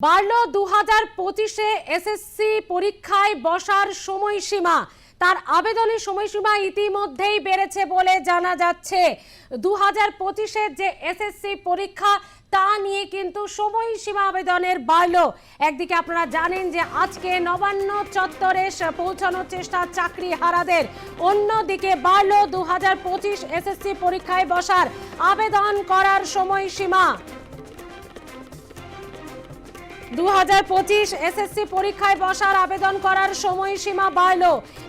বাড়ল দু হাজার পঁচিশে এসএসসি পরীক্ষায় বসার সময়সীমা। তার আবেদনের সময়সীমা ইতিমধ্যেই বেড়েছে বলে জানা যাচ্ছে। দু হাজার পঁচিশের যে এসএসসি পরীক্ষা, তা নিয়ে কিন্তু সময়সীমা আবেদনের বাড়ল। একদিকে আপনারা জানেন যে আজকে নবান্ন চত্বরে পৌঁছানোর চেষ্টা চাকরি হারাদের। অন্যদিকে বাড়ল দু হাজার পঁচিশ এসএসসি পরীক্ষায় বসার আবেদন করার সময়সীমা। দু হাজার পঁচিশ এসএসসি পরীক্ষায় বসার আবেদন করার সময়সীমা বাড়ল।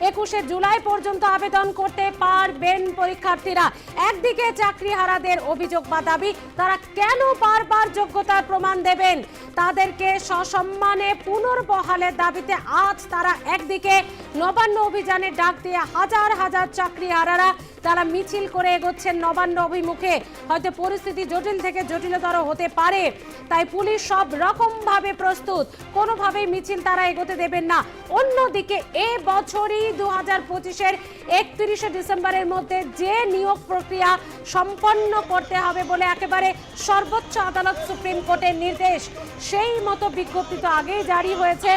একুশে জুলাই পর্যন্ত আবেদন করতে পারবেন পরীক্ষার্থীরা। একদিকে চাকরিহারাদের অভিযোগ বা দাবি, তারা কেন বারবার যোগ্যতার প্রমাণ দেবেন? তাদেরকে সসম্মানে পুনর্বহালের দাবিতে আজ তারা একদিকে নবান্ন অভিযানে ডাক দিয়ে হাজার হাজার চাকরিহারারা তারা মিছিল করে এগোচ্ছেন নবান্ন অভিমুখে। হয়তো পরিস্থিতি জটিল থেকে জটিলতর হতে পারে। তাই পুলিশ সব রকম ভাবে প্রস্তুত। কোনোভাবেই মিছিল তারা এগোতে দেবেন না। অন্যদিকে এ বছরই দু হাজার পঁচিশের একত্রিশে ডিসেম্বরের মধ্যে যে নিয়োগ প্রক্রিয়া সম্পন্ন করতে হবে বলে একেবারে সর্বোচ্চ আদালত সুপ্রিম কোর্টের নির্দেশ, সেই মতো বিজ্ঞপ্তি তো আগেই জারি হয়েছে।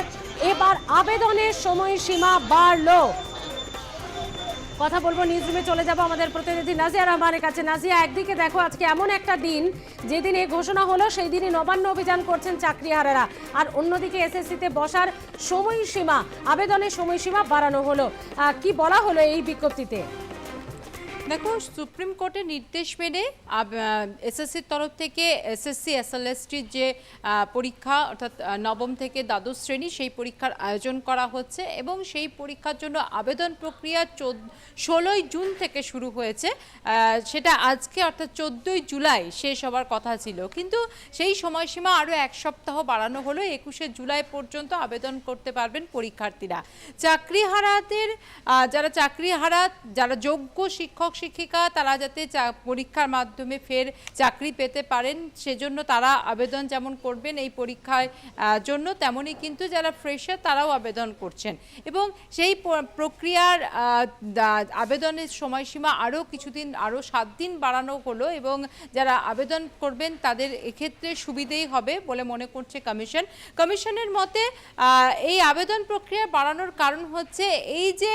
এবার আবেদনের সময়সীমা বাড়লো। কথা বলব নিউজ রুমে চলে যাব আমাদের প্রতিনিধি নাজিয়া রহমানের কাছে। নাজিয়া, একদিকে দেখো, আজকে এমন একটা দিন, যেদিন এই ঘোষণা হলো সেই দিনই নবান্ন অভিযান করছেন চাকরিহারারা। আর অন্যদিকে এসএসসিতে বসার সময়সীমা, আবেদনের সময়সীমা বাড়ানো হলো। কি বলা হলো এই বিজ্ঞপ্তিতে? দেখো সুপ্রিম কোর্টের নির্দেশ মেনে এসএসসির তরফ থেকে এসএসসি এসএলএসটির যে পরীক্ষা অর্থাৎ নবম থেকে দ্বাদশ শ্রেণি সেই পরীক্ষার আয়োজন করা হচ্ছে এবং সেই পরীক্ষার জন্য আবেদন প্রক্রিয়া চোদ্দ ষোলোই জুন থেকে শুরু হয়েছে। সেটা আজকে অর্থাৎ চোদ্দোই জুলাই শেষ হওয়ার কথা ছিল। কিন্তু সেই সময়সীমা আরও এক সপ্তাহ বাড়ানো হলো একুশে জুলাই পর্যন্ত আবেদন করতে পারবেন পরীক্ষার্থীরা। চাকরিহারাদের আহ, যারা চাকরিহারা যারা যোগ্য শিক্ষক শিক্ষিকা, তারা যাতে পরীক্ষার মাধ্যমে ফের চাকরি পেতে পারেন, সেজন্য তারা আবেদন যেমন করবেন এই পরীক্ষায় জন্য, তেমনই কিন্তু যারা ফ্রেশার তারাও আবেদন করছেন। এবং সেই প্রক্রিয়ার আবেদনের সময়সীমা আরও কিছুদিন, আরও সাত দিন বাড়ানো হলো এবং যারা আবেদন করবেন তাদের এক্ষেত্রে সুবিধেই হবে বলে মনে করছে কমিশন। কমিশনের মতে এই আবেদন প্রক্রিয়া বাড়ানোর কারণ হচ্ছে এই যে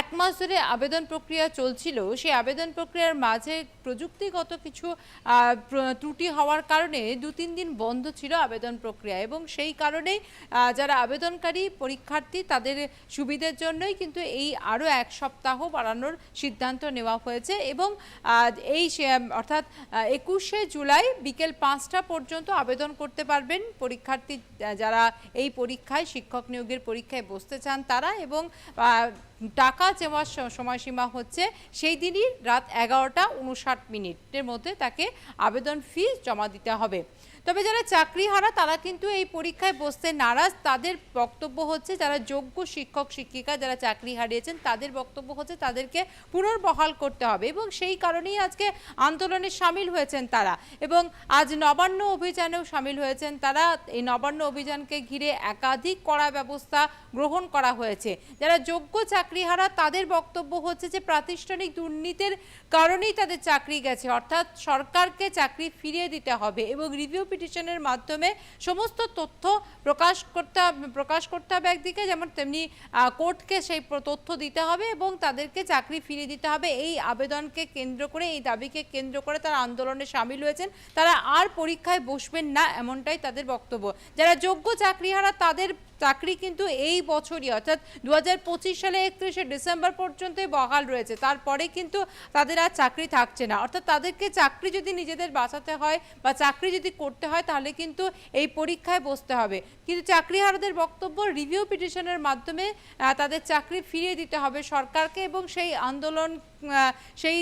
এক মাস ধরে আবেদন প্রক্রিয়া চলছিল সেই আবেদন প্রক্রিয়ার মাঝে প্রযুক্তিগত কিছু ত্রুটি হওয়ার কারণে দু, তিন দিন বন্ধ ছিল আবেদন প্রক্রিয়া এবং সেই কারণেই যারা আবেদনকারী পরীক্ষার্থী তাদের সুবিধের জন্যই কিন্তু এই আরও এক সপ্তাহ বাড়ানোর সিদ্ধান্ত নেওয়া হয়েছে এবং এই অর্থাৎ একুশে জুলাই বিকেল পাঁচটা পর্যন্ত আবেদন করতে পারবেন পরীক্ষার্থী যারা এই পরীক্ষায় শিক্ষক নিয়োগের পরীক্ষায় বসতে চান তারা এবং টাকা চাওয়ার সময়সীমা হচ্ছে সেই দিনই রাত এগারোটা উনষাট মিনিটের মধ্যে তাকে আবেদন ফি জমা দিতে হবে। তবে যারা চাকরি হারা তারা কিন্তু এই পরীক্ষায় বসতে নারাজ। তাদের বক্তব্য হচ্ছে, যারা যোগ্য শিক্ষক, শিক্ষিকা যারা চাকরি হারিয়েছেন, তাদের বক্তব্য হচ্ছে তাদেরকে পুনর্বহাল করতে হবে এবং সেই কারণেই আজকে আন্দোলনে সামিল হয়েছেন তারা এবং আজ নবান্ন অভিযানেও সামিল হয়েছেন তারা। এই নবান্ন অভিযানকে ঘিরে একাধিক কড়া ব্যবস্থা গ্রহণ করা হয়েছে। যারা যোগ্য চাকরিহারা, তাদের বক্তব্য হচ্ছে যে প্রাতিষ্ঠানিক দুর্নীতির কারণেই তাদের চাকরি গেছে। অর্থাৎ সরকারকে চাকরি ফিরিয়ে দিতে হবে এবং রিভিউ পিটিশনের মাধ্যমে সমস্ত তথ্য প্রকাশ করতে প্রকাশ করতে হবে একদিকে, যেমন তেমনি কোর্টকে সেই তথ্য দিতে হবে এবং তাদেরকে চাকরি ফিরিয়ে দিতে হবে। এই আবেদনকে কেন্দ্র করে, এই দাবিকে কেন্দ্র করে তারা আন্দোলনে সামিল হয়েছেন। তারা আর পরীক্ষায় বসবেন না, এমনটাই তাদের বক্তব্য। যারা যোগ্য চাকরিহারা, তাদের চাকরি কিন্তু এই বছরই, অর্থাৎ দু হাজার পঁচিশ সালে একত্রিশে ডিসেম্বর পর্যন্তই বহাল রয়েছে। তারপরে কিন্তু তাদের আর চাকরি থাকছে না। অর্থাৎ তাদেরকে চাকরি যদি নিজেদের বাঁচাতে হয় বা চাকরি যদি করতে হয়, তাহলে কিন্তু এই পরীক্ষায় বসতে হবে। কিন্তু চাকরি চাকরিহারাদের বক্তব্য রিভিউ পিটিশনের মাধ্যমে তাদের চাকরি ফিরিয়ে দিতে হবে সরকারকে এবং সেই আন্দোলন সেই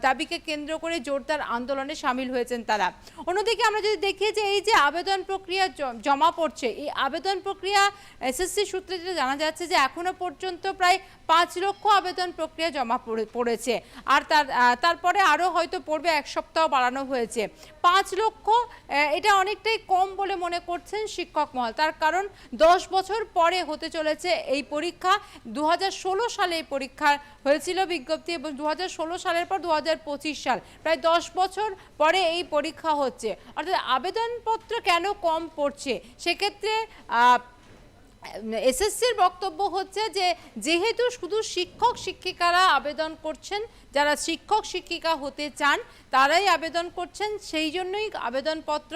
দাবিকে কেন্দ্র করে জোরদার আন্দোলনে সামিল হয়েছেন তারা। অন্যদিকে আমরা যদি দেখি যে এই যে আবেদন প্রক্রিয়া জমা পড়ছে, এই আবেদন প্রক্রিয়া এসএসসি সূত্রে যেটা জানা যাচ্ছে যে এখনও পর্যন্ত প্রায় পাঁচ লক্ষ আবেদন প্রক্রিয়া জমা পড়ে- পড়েছে। আর তার তারপরে আরও হয়তো পড়বে এক সপ্তাহ বাড়ানো হয়েছে। পাঁচ লক্ষ এটা অনেকটাই কম বলে মনে করছেন শিক্ষক মহল। তার কারণ দশ বছর পরে হতে চলেছে এই পরীক্ষা। দু হাজার ষোলো সালে এই পরীক্ষা হয়েছিল বিজ্ঞপ্তি এবং দু দু হাজার ষোলো সালের পর দু হাজার পঁচিশ সাল। প্রায় দশ বছর পরে এই পরীক্ষা হচ্ছে। অর্থাৎ আবেদনপত্র কেন কম পড়ছে? সেক্ষেত্রে এসএসসির বক্তব্য হচ্ছে যে, যেহেতু শুধু শিক্ষক, শিক্ষিকারা আবেদন করছেন, যারা শিক্ষক, শিক্ষিকা হতে চান, তারাই আবেদন করছেন, সেই জন্যই আবেদনপত্র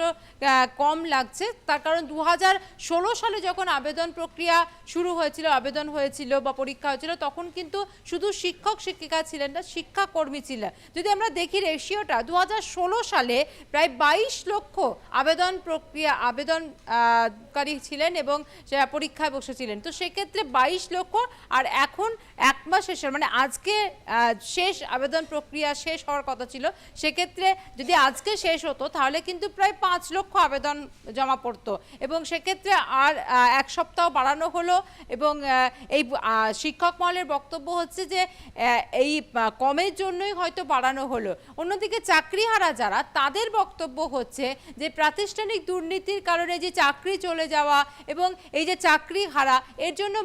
কম লাগছে। তার কারণ দু হাজার ষোলো সালে যখন আবেদন প্রক্রিয়া শুরু হয়েছিল, আবেদন হয়েছিল বা পরীক্ষা হয়েছিল, তখন কিন্তু শুধু শিক্ষক, শিক্ষিকা ছিলেন না, শিক্ষাকর্মী ছিলেন। যদি আমরা দেখি রেশিওটা দু হাজার ষোলো সালে প্রায় বাইশ লক্ষ আবেদন প্রক্রিয়া, আবেদনকারী ছিলেন এবং সে পরীক্ষায় বসেছিলেন। তো সেক্ষেত্রে বাইশ লক্ষ আর এখন এক মাস শেষের মানে আজকে শেষ আবেদন প্রক্রিয়া শেষ হওয়ার কথা ছিল। সেক্ষেত্রে যদি আজকে শেষ হতো, তাহলে কিন্তু প্রায় পাঁচ লক্ষ আবেদন জমা পড়তো। এবং সেক্ষেত্রে আর এক সপ্তাহ বাড়ানো হলো এবং এই শিক্ষক মহলের বক্তব্য হচ্ছে যে এই কমের জন্যই হয়তো বাড়ানো হলো। অন্যদিকে চাকরিহারা যারা, তাদের বক্তব্য হচ্ছে যে, প্রাতিষ্ঠানিক দুর্নীতির কারণে যে চাকরি চলে যাওয়া এবং এই যে চাকরি হারা এর জন্য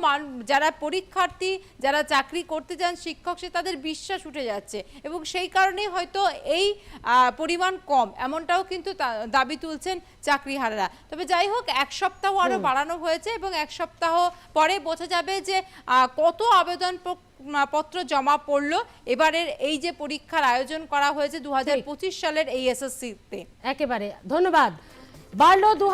যারা পরীক্ষার্থী যারা চাকরি করতে চান শিক্ষক সে তাদের বিশ্বাস উঠে যাচ্ছে। এবং সেই কারণেই হয়তো এই পরিমাণ কম এমনটাও কিন্তু দাবি তুলছেন চাকরি চাকরিহারারা তবে যাই হোক এক সপ্তাহ আরও বাড়ানো হয়েছে এবং এক সপ্তাহ পরে বোঝা যাবে যে কত আবেদন পত্র জমা পড়ল। এবারের এই যে পরীক্ষার আয়োজন করা হয়েছে দু হাজার পঁচিশ সালের এই এসএসসিতে। একেবারে ধন্যবাদ। বাড়লো দু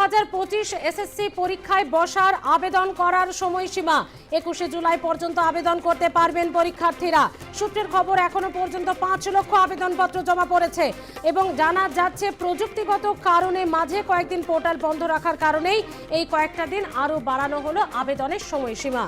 এসএসসি পরীক্ষায় বসার আবেদন করার সময়সীমা। একুশে জুলাই পর্যন্ত আবেদন করতে পারবেন পরীক্ষার্থীরা। সূত্রের খবর, এখনও পর্যন্ত পাঁচ লক্ষ আবেদনপত্র জমা পড়েছে এবং জানা যাচ্ছে প্রযুক্তিগত কারণে মাঝে কয়েকদিন পোর্টাল বন্ধ রাখার কারণেই এই কয়েকটা দিন আরও বাড়ানো হলো আবেদনের সময়সীমা।